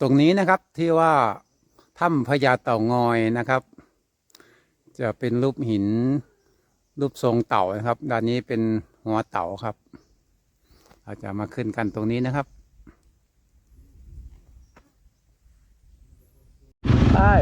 ตรงนี้นะครับที่ว่าถ้ำพญาเต่างอยนะครับ จะเป็นรูปหินรูปทรงเต่านะครับ ด้านนี้เป็นหัวเต่าครับเราจะมาขึ้นกันตรงนี้นะครับใช่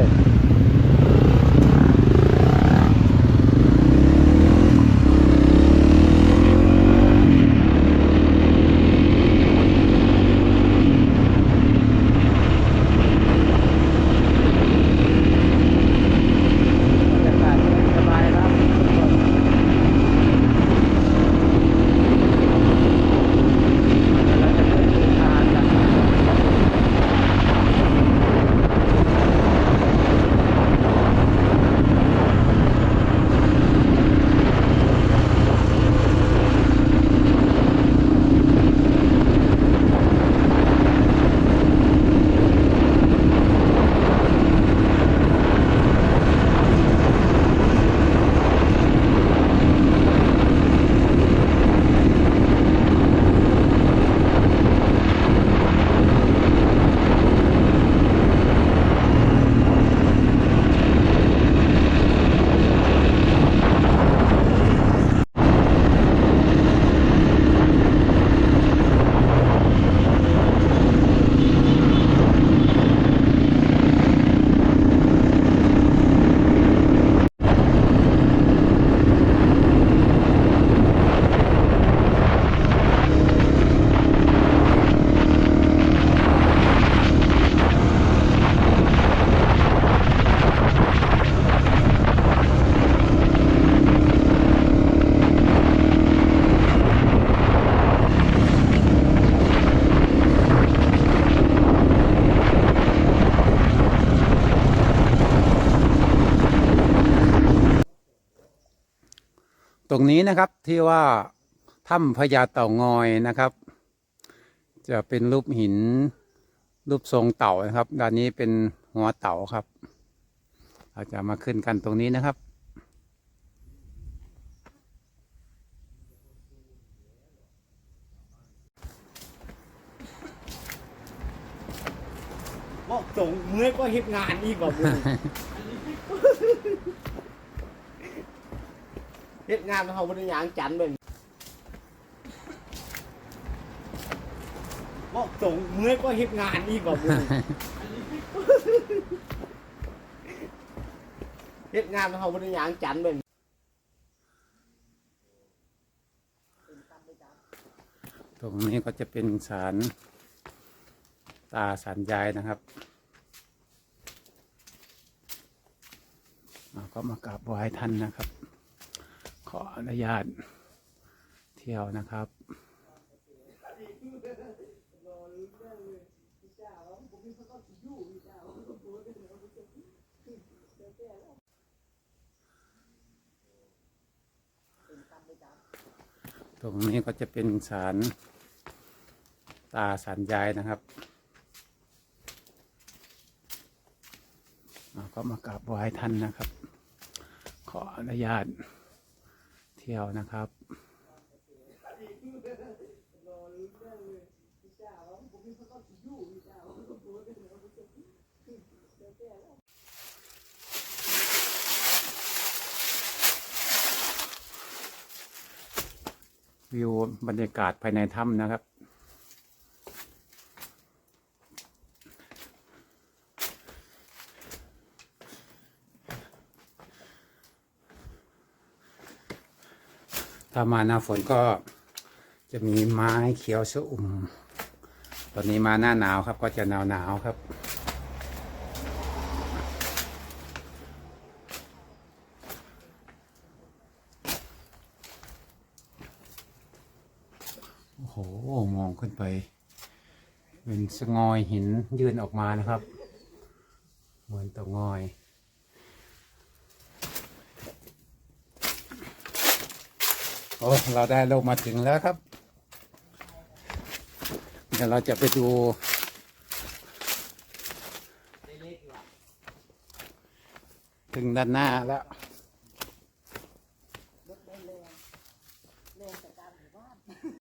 รงนี้นะครับที่ว่าถ้ำพญาเต่างอยนะครับ จะเป็นรูปหินรูปทรงเต่านะครับ ด้านนี้เป็นหัวเต่าครับ เราจะมาขึ้นกันตรงนี้นะครับ บอกส่งเมื่อก็เฮ็ดงานอีกว่ามึง เฮ็ดงานเขาบริยางจันทร์เลยบอกส่งเมื่อก็เฮ็ดงานอีกว่ามึงเฮ็ดงานเขาบริยางจันทร์เลยตรงนี้ก็จะเป็นศาลตาศาลยายนะครับเราก็มากราบไหว้ท่านนะครับข ออนุญาตเที่ยวนะครับ ตรงนี้ก็จะเป็นศาลตาศาลยายนะครับเราก็มากราบไหว้ท่านนะครับ ขออนุญาต เที่ยวนะครับ วิวบรรยากาศภายในถ้ำนะครับ ถ้ามาหน้าฝนก็จะมีไม้เขียวชอุ่ม ตอนนี้มาหน้าหนาวครับก็จะหนาวหนาวครับ โอ้โห มองขึ้นไป เป็นสงอยหินยื่นออกมานะครับ เหมือนเตางอย โอ้เราได้ลงมาถึงแล้วครับ เดี๋ยวเราจะไปดูถึงด้านหน้าแล้ว